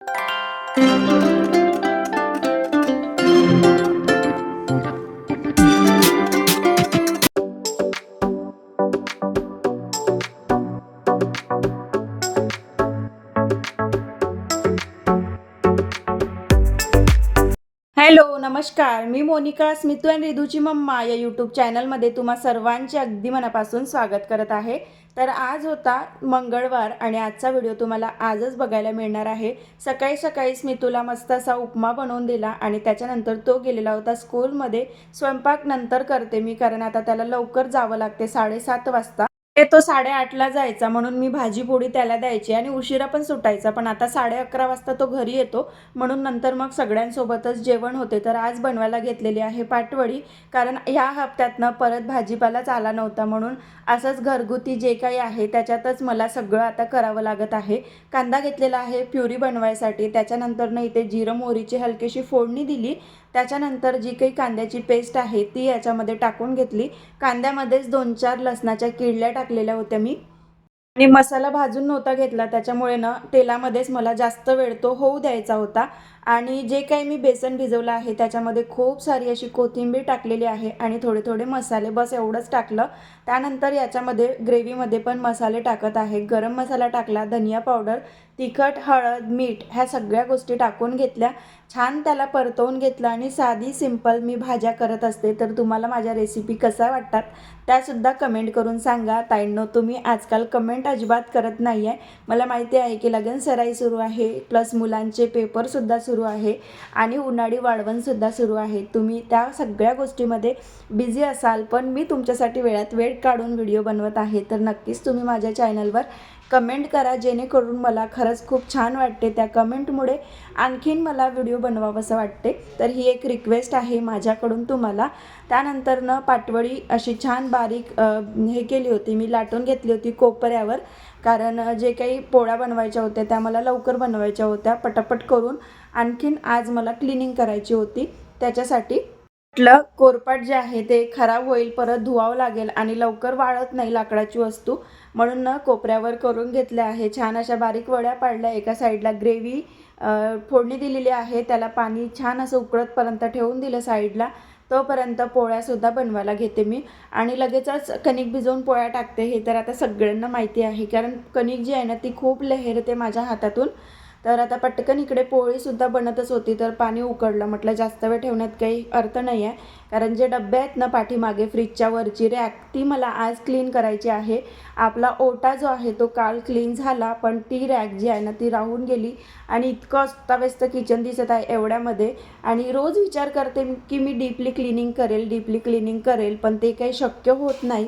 Thank you. Hello नमस्कार. मी Monika Smitu and रिधूची मम्मा या यूट्यूब चॅनलमध्ये तुम्हा सर्वांचे अगदी मनापासून स्वागत करत आहे. तर आज होता मंगळवार आणि आजचा व्हिडिओ तुम्हाला आजच बघायला मिळणार आहे. सकाळी सकाळी स्मितूला मस्त असा उपमा बनवून दिला आणि त्याच्यानंतर तो गेलेला होता स्कूलमध्ये स्वयंपाक नंतर करते मी कारण आता त्याला लवकर जावं लागते साडेसात वाजता. ते तो साडेआठला जायचा म्हणून मी भाजी पोळी त्याला द्यायची आणि उशिरा पण सुटायचा पण आता साडे अकरा वाजता तो घरी येतो. म्हणून नंतर मग सगळ्यांसोबतच जेवण होते. तर आज बनवायला घेतलेली आहे पाटवडी कारण ह्या हप्त्यातनं परत भाजीपालाच आला नव्हता म्हणून असंच घरगुती जे काही आहे त्याच्यातच मला सगळं आता करावं लागत आहे. कांदा घेतलेला आहे प्युरी बनवायसाठी. त्याच्यानंतरनं इथे जिरं मोहरीची हलकीशी फोडणी दिली. त्याच्यानंतर जी काही कांद्याची पेस्ट आहे ती याच्यामध्ये टाकून घेतली. कांद्यामध्येच दोन चार लसणाच्या किडल्या टाकलेल्या होत्या मी. आणि मसाला भाजून नव्हता घेतला त्याच्यामुळे ना तेलामध्येच मला जास्त वेळ तो होऊ द्यायचा होता. आणि जे काही मी बेसन भिजवलं आहे त्याच्यामध्ये खूप सारी अशी कोथिंबीर टाकलेली आहे आणि थोडे थोडे मसाले बस एवढंच टाकलं. त्यानंतर याच्यामध्ये ग्रेव्हीमध्ये पण मसाले टाकत आहे. गरम मसाला टाकला धनिया पावडर तिखट हळद मीठ ह्या सगळ्या गोष्टी टाकून घेतल्या. छान त्याला परतवून घेतलं आणि साधी सिंपल मी भाज्या करत असते. तर तुम्हाला माझ्या रेसिपी कसा वाटतात त्यासुद्धा कमेंट करून सांगा. ताईंनो तुम्ही आजकाल कमेंट अजिबात करत नाही आहे मला माहिती आहे की लगन सराई सुरू आहे. प्लस मुलांचे पेपरसुद्धा सुरू आहे आणि उन्हाळी वाळवणसुद्धा सुरू आहे. तुम्ही त्या सगळ्या गोष्टीमध्ये बिझी असाल पण मी तुमच्यासाठी वेळात वेळ काढून व्हिडिओ बनवत आहे. तर नक्कीच तुम्ही माझ्या चॅनलवर कमेंट करा जेणेकरून मला खरंच खूप छान वाटते. त्या कमेंटमुळे आणखीन मला व्हिडिओ बनवावंसं वाटते. तर ही एक रिक्वेस्ट आहे माझ्याकडून तुम्हाला. त्यानंतरनं पाटवडी अशी छान बारीक हे केली होती. मी लाटून घेतली होती कोपऱ्यावर. कारण जे काही पोळ्या बनवायच्या होत्या त्या मला लवकर बनवायच्या होत्या. पटापट करून आणखीन आज मला क्लिनिंग करायची होती. त्याच्यासाठी म्हटलं कोरपाट जे आहे ते खराब होईल परत धुवावं लागेल आणि लवकर वाळत नाही लाकडाची वस्तू. म्हणून ना कोपऱ्यावर करून घेतल्या आहे. छान अशा बारीक वड्या पाडल्या. एका साईडला ग्रेव्ही फोडणी दिलेली आहे. त्याला पाणी छान असं उकळतपर्यंत ठेवून दिलं साईडला. तोपर्यंत पोळ्यासुद्धा बनवायला घेते मी. आणि लगेचच कणिक भिजवून पोळ्या टाकते. हे तर आता सगळ्यांना माहिती आहे. कारण कणिक जी आहे ना ती खूप लहरते माझ्या हातातून तर आता पटकन इकडे पोळीसुद्धा बनतच होती तर पाणी उकडलं म्हटलं जास्त वेळ ठेवण्यात काही अर्थ नाही आहे कारण जे डबे आहेत ना पाठीमागे फ्रीजच्या वरची रॅक ती मला आज क्लीन करायची आहे. आपला ओटा जो आहे तो काल क्लीन झाला पण ती रॅक जी आहे ना ती राहून गेली आणि इतकं अस्ताव्यस्त किचन दिसत आहे एवढ्यामध्ये. आणि रोज विचार करते की मी डीपली क्लिनिंग करेल डीपली क्लिनिंग करेल पण ते काही शक्य होत नाही.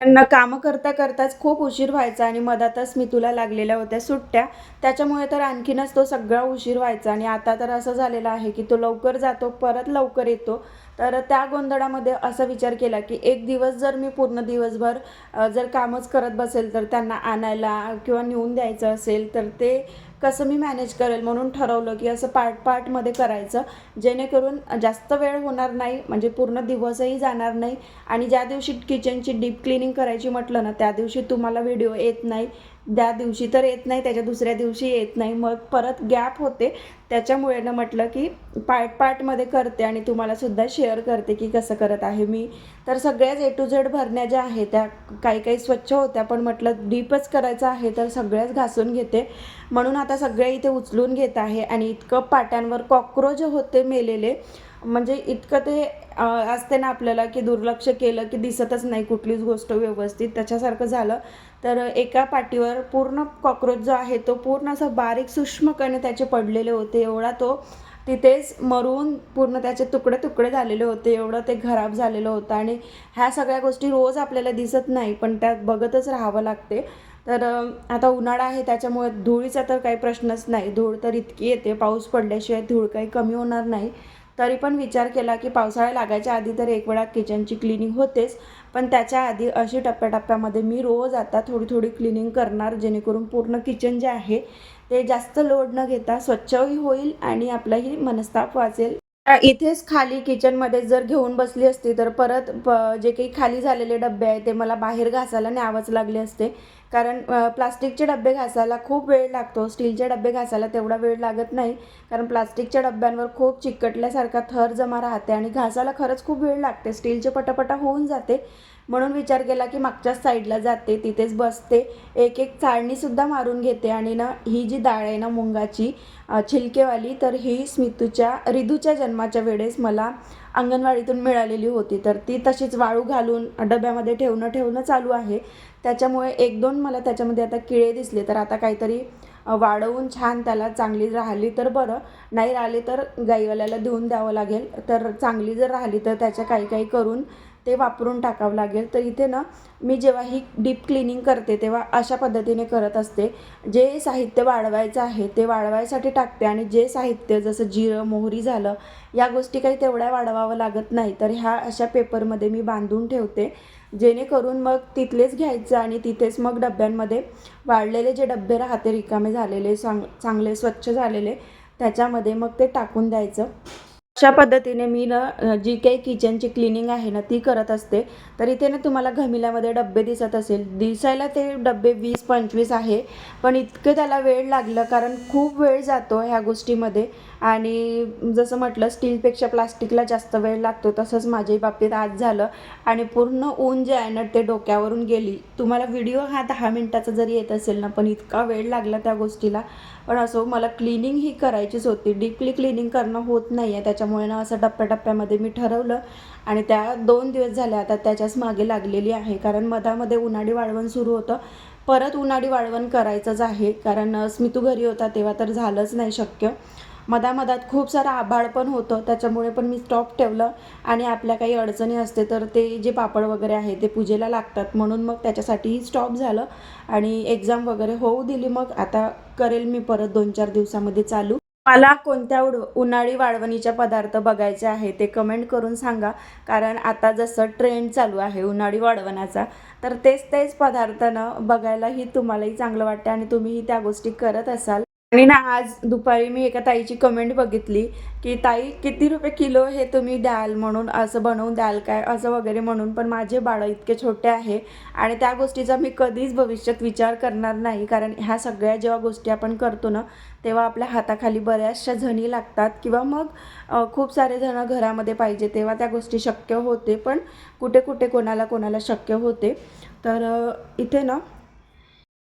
त्यांना कामं करता करताच खूप उशीर व्हायचा आणि मधातच मी तुला लागलेल्या होत्या सुट्ट्या. त्याच्यामुळे तर आणखीनच तो सगळा उशीर व्हायचा आणि आता तर असं झालेलं आहे की तो लवकर जातो परत लवकर येतो. तर त्या गोंधळामध्ये असा विचार केला की एक दिवस जर मी पूर्ण दिवसभर जर कामच करत बसेल तर त्यांना आणायला किंवा नेऊन द्यायचं असेल तर ते कसं मी मॅनेज करेल म्हणून ठरवलं की असं पार्ट पार्टमध्ये करायचं. जेणेकरून जास्त वेळ होणार नाही म्हणजे पूर्ण दिवसही जाणार नाही. आणि ज्या दिवशी किचनची डीप क्लिनिंग करायची म्हटलं ना त्या दिवशी तुम्हाला व्हिडिओ येत नाही. त्या दिवशी तर येत नाही त्याच्या दुसऱ्या दिवशी येत नाही. मग परत गॅप होते. त्याच्यामुळे ना म्हटलं की पार्ट पार्टमध्ये करते आणि तुम्हाला सुद्धा शेअर करते की कसं करत आहे मी. तर सगळ्याच ए टू झेड भरण्या ज्या आहेत त्या काही काही स्वच्छ होत्या पण म्हटलं डीपच करायचं आहे तर सगळ्याच घासून घेते. म्हणून आता सगळे इथे उचलून घेत आहे आणि इतकं पाट्यांवर कॉक्रोच होते मेलेले. म्हणजे इतकं ते असते ना आपल्याला की दुर्लक्ष केलं की दिसतच नाही कुठलीच गोष्ट व्यवस्थित. त्याच्यासारखं झालं. तर एका पाटीवर पूर्ण कॉक्रोच जो आहे तो पूर्ण असं बारीक सूक्ष्मकणे त्याचे पडलेले होते. एवढा तो तिथेच मरून पूर्ण त्याचे तुकडे तुकडे झालेले होते. एवढं ते खराब झालेलं होतं. आणि ह्या सगळ्या गोष्टी रोज आपल्याला दिसत नाही पण त्यात बघतच राहावं लागते. तर आता उन्हाळा आहे त्याच्यामुळे धुळीचा तर काही प्रश्नच नाही. धूळ तर इतकी येते. पाऊस पडल्याशिवाय धूळ काही कमी होणार नाही. तरी पण विचार केला की पावसाळा लागायच्या आधी तर एक वेळा किचनची क्लिनिंग होतेच. पण त्याच्या आधी अशी टप्प्याटप्प्यामध्ये मी रोज आता थोडी थोडी क्लिनिंग करणार जेणेकरून पूर्ण किचन जे आहे ते जास्त लोड न घेता स्वच्छही होईल आणि आपलाही मनस्ताप वाचेल. इथेच खाली किचनमध्ये जर घेऊन बसली असती तर परत प जे काही खाली झालेले डबे आहे ते मला बाहेर घासायला न्यावंच लागले असते. कारण प्लास्टिकचे डबे घासायला खूप वेळ लागतो. स्टीलचे डबे घासायला तेवढा वेळ लागत नाही. कारण प्लास्टिकच्या डब्यांवर खूप चिकटल्यासारखा थर जमा राहते आणि घासायला खरंच खूप वेळ लागते. स्टीलचे पटापटा होऊन जाते. म्हणून विचार केला की मागच्याच साईडला जाते तिथेच बसते. एक एक चाळणीसुद्धा मारून घेते आणि ना ही जी डाळ आहे ना मुंगाची छिलकेवाली तर ही स्मितूच्या रिधूच्या जन्माच्या वेळेस मला अंगणवाडीतून मिळालेली होती. तर ती तशीच वाळू घालून डब्यामध्ये ठेवणं ठेवणं चालू आहे. त्याच्यामुळे एक दोन मला त्याच्यामध्ये आता किळे दिसले. तर आता काहीतरी वाढवून छान त्याला चांगली राहिली तर बरं. नाही राहिली तर गाईवाल्याला देऊन द्यावं लागेल. तर चांगली जर राहिली तर त्याच्या काही काही करून ते वापरून टाकावं लागेल. तर इथे ना मी जेव्हा ही डीप क्लिनिंग करते तेव्हा अशा पद्धतीने करत असते. जे साहित्य वाढवायचं आहे ते वाढवायसाठी टाकते आणि जे साहित्य जसं जिरं मोहरी झालं या गोष्टी काही तेवढ्या वाढवावं लागत नाही. तर ह्या अशा पेपरमध्ये मी बांधून ठेवते. जेणेकरून मग तिथलेच घ्यायचं आणि तिथेच मग डब्यांमध्ये वाढलेले जे डबे राहते रिकामे झालेले चांग चांगले स्वच्छ झालेले त्याच्यामध्ये मग ते टाकून द्यायचं. अशा पद्धतीने मी ना जी काही किचनची क्लिनिंग आहे ना ती करत असते. तर इथे ना तुम्हाला घमिल्यामध्ये डब्बे दिसत असेल. दिसायला ते डब्बे वीस पंचवीस आहे. पण इतकं त्याला वेळ लागलं कारण खूप वेळ जातो ह्या गोष्टीमध्ये. आणि जसं म्हटलं स्टीलपेक्षा प्लास्टिकला जास्त वेळ लागतो तसंच माझ्याही बाबतीत आज झालं. आणि पूर्ण ऊन जे आहे ना ते डोक्यावरून गेली. तुम्हाला व्हिडिओ हा दहा मिनटाचा जरी येत असेल ना पण इतका वेळ लागला त्या गोष्टीला. पण असो मला क्लिनिंग ही करायचीच होती. डीपली क्लिनिंग करणं होत नाही आहे त्याच्यामुळे ना असं टप्प्याटप्प्यामध्ये मी ठरवलं. आणि त्या दोन दिवस झाल्या आता त्याच्याच मागे लागलेली आहे. कारण मधामध्ये उन्हाळी वाळवण सुरू होतं. परत उन्हाळी वाळवण करायचंच आहे. कारण स्मितू घरी होता तेव्हा तर झालंच नाही शक्य. मधामधात खूप सारं आभाळ पण होतं त्याच्यामुळे पण मी स्टॉप ठेवलं. आणि आपल्या काही अडचणी असते तर ते जे पापड वगैरे आहे ते पूजेला लागतात. म्हणून मग त्याच्यासाठीही स्टॉप झालं. आणि एक्झाम वगैरे होऊ दिली मग. आता करेल मी परत दोन चार दिवसामध्ये चालू. मला कोणत्या उड उन्हाळी वाळवणीच्या पदार्थ बघायचे आहे ते कमेंट करून सांगा. कारण आता जसं ट्रेंड चालू आहे उन्हाळी वाळवणाचा तर तेच तेच पदार्थ ना बघायलाही तुम्हालाही चांगलं वाटतं आणि तुम्हीही त्या गोष्टी करत असाल. आणि ना आज दुपारी मी एका ताईची कमेंट बघितली की ताई किती रुपये किलो हे तुम्ही द्याल म्हणून? असं बनवून द्याल काय? असं वगैरे म्हणून. पण माझे बाळं इतके छोटे आहे आणि त्या गोष्टीचा मी कधीच भविष्यात विचार करणार नाही. कारण ह्या सगळ्या जेव्हा गोष्टी आपण करतो ना तेव्हा आपल्या हाताखाली बऱ्याचशा झणी लागतात किंवा मग खूप सारे जणं घरामध्ये पाहिजे तेव्हा त्या गोष्टी शक्य होते. पण कुठे कुठे कोणाला कोणाला शक्य होते. तर इथे ना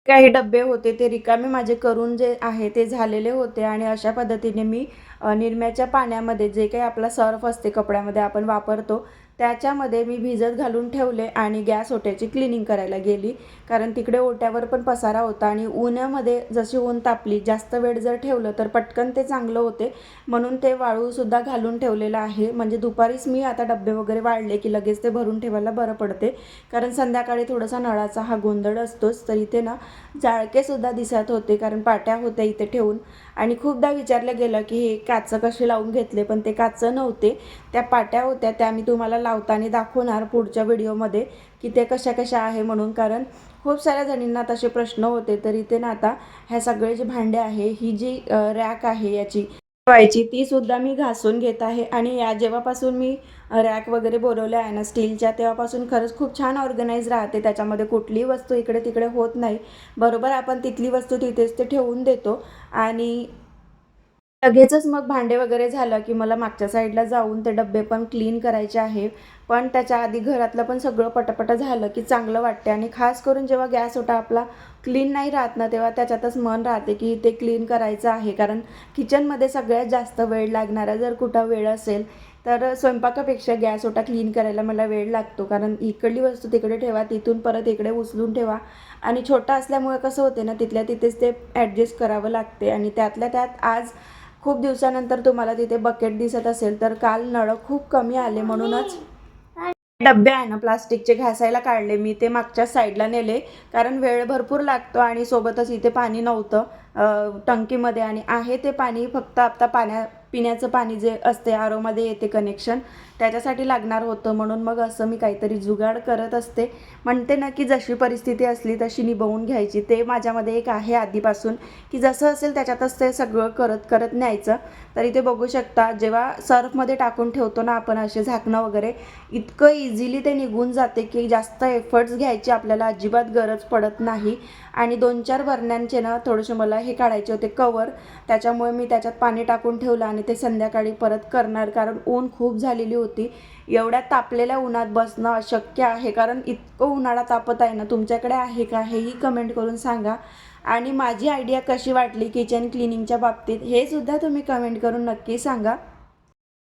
काही डबे होते ते रिकामे माझे करून जे आहे ते झालेले होते आणि अशा पद्धतीने मी निरम्याच्या पाण्यामध्ये जे काही आपला सर्फ असते कपड्यामध्ये आपण वापरतो त्याच्यामध्ये मी भिजत घालून ठेवले आणि गॅस ओट्याची क्लिनिंग करायला गेली. कारण तिकडे ओट्यावर पण पसारा होता आणि उन्हामध्ये जशी ऊन तापली जास्त वेळ जर ठेवलं तर पटकन ते चांगलं होते. म्हणून ते वाळूसुद्धा घालून ठेवलेलं आहे. म्हणजे दुपारीच मी आता डबे वगैरे वाढले की लगेच ते भरून ठेवायला बरं पडते. कारण संध्याकाळी थोडासा नळाचा हा गोंधळ असतोच तर इथे ना जाळकेसुद्धा दिसत होते कारण पाट्या होत्या इथे ठेवून. आणि खूपदा विचारलं गेलं की हे काचं कसे लावून घेतले पण ते काचं नव्हते. त्या पाट्या होत्या त्या मी तुम्हाला लावताना दाखवणार पुढच्या व्हिडिओमध्ये की ते कशा कशा आहे म्हणून. कारण खूप साऱ्या जणींना तसे प्रश्न होते तर इथे ना आता ह्या सगळे जे भांडे आहे ही जी रॅक आहे याची ठेवायची ती सुद्धा मी घासून घेत आहे. आणि या जेव्हापासून मी रॅक वगैरे बोलवल्या आहे ना स्टीलच्या तेव्हापासून खरंच खूप छान ऑर्गनाईज राहते. त्याच्यामध्ये कुठलीही वस्तू इकडे तिकडे होत नाही. बरोबर आपण तिथली वस्तू तिथेच ते ठेवून देतो. आणि लगेचच मग भांडे वगैरे झालं की मला मागच्या साईडला जाऊन ते डबे पण क्लीन करायचे आहे. पण त्याच्या आधी घरातलं पण सगळं पटपट झालं की चांगलं वाटते आणि खास करून जेव्हा गॅस होता आपला क्लीन नाही राहत ना तेव्हा त्याच्यातच मन राहते की ते क्लीन करायचं आहे. कारण किचनमध्ये सगळ्यात जास्त वेळ लागणारा जर कुठं वेळ असेल तर स्वयंपाकापेक्षा गॅस ओटा क्लीन करायला मला वेळ लागतो. कारण इकडली वस्तू तिकडे ठेवा तिथून परत इकडे उचलून ठेवा. आणि छोटा असल्यामुळे कसं होते ना तिथल्या तिथेच ते ॲडजस्ट करावं लागते. आणि त्यातल्या त्यात आज खूप दिवसानंतर तुम्हाला तिथे बकेट दिसत असेल तर काल नळं खूप कमी आले म्हणूनच. डब्बे आहे ना प्लास्टिकचे घासायला काढले. मी ते मागच्या साईडला नेले कारण वेळ भरपूर लागतो आणि सोबतच इथे पाणी नव्हतं. टंकीमध्ये आणि आहे ते पाणी फक्त आता पाण्या पिण्याचं पाणी जे असते आरोमध्ये येते कनेक्शन त्याच्यासाठी लागणार होतं. म्हणून मग असं मी काहीतरी जुगाड करत असते. म्हणते ना की जशी परिस्थिती असली तशी निभवून घ्यायची. ते माझ्यामध्ये एक आहे आधीपासून की जसं असेल त्याच्यातच ते सगळं करत करत न्यायचं. तर इथे बघू शकता जेव्हा सर्फमध्ये टाकून ठेवतो ना आपण असे झाकणं वगैरे इतकं इझिली ते निघून जाते की जास्त एफर्ट्स घ्यायची आपल्याला अजिबात गरज पडत नाही. आणि दोन चार वरण्यांचे ना थोडेसे मला हे काढायचे होते कवर त्याच्यामुळे मी त्याच्यात पाणी टाकून ठेवलं आणि आणि ते संध्याकाळी परत करणार कारण ऊन खूप झालेली होती. एवढ्या तापलेल्या उन्हात बसणं अशक्य आहे कारण इतकं उन्हाळा तापत आहे ना तुमच्याकडे आहे का हेही कमेंट करून सांगा. आणि माझी आयडिया कशी वाटली किचन क्लिनिंगच्या बाबतीत हे सुद्धा तुम्ही कमेंट करून नक्की सांगा.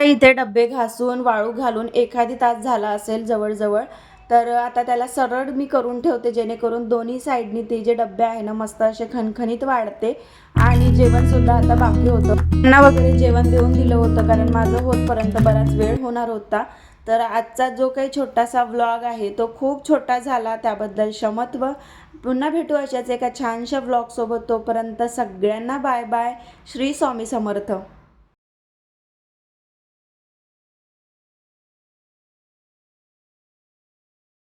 इथे डबे घासून वाळू घालून एखादी तास झाला असेल जवळजवळ तर आता त्याला सरळ मी करून ठेवते जेणेकरून दोन्ही साईडनी ते जे डबे आहे ना मस्त असे खणखणीत वाढते. आणि जेवणसुद्धा आता बाकी होतं. त्यांना वगैरे जेवण देऊन दिलं होतं कारण माझं होतपर्यंत बराच वेळ होणार होता. तर आजचा जो काही छोटासा व्लॉग आहे तो खूप छोटा झाला. त्याबद्दल क्षमत्व. पुन्हा भेटू अशाच एका छानशा व्लॉगसोबत तोपर्यंत सगळ्यांना बाय बाय श्री स्वामी समर्थ.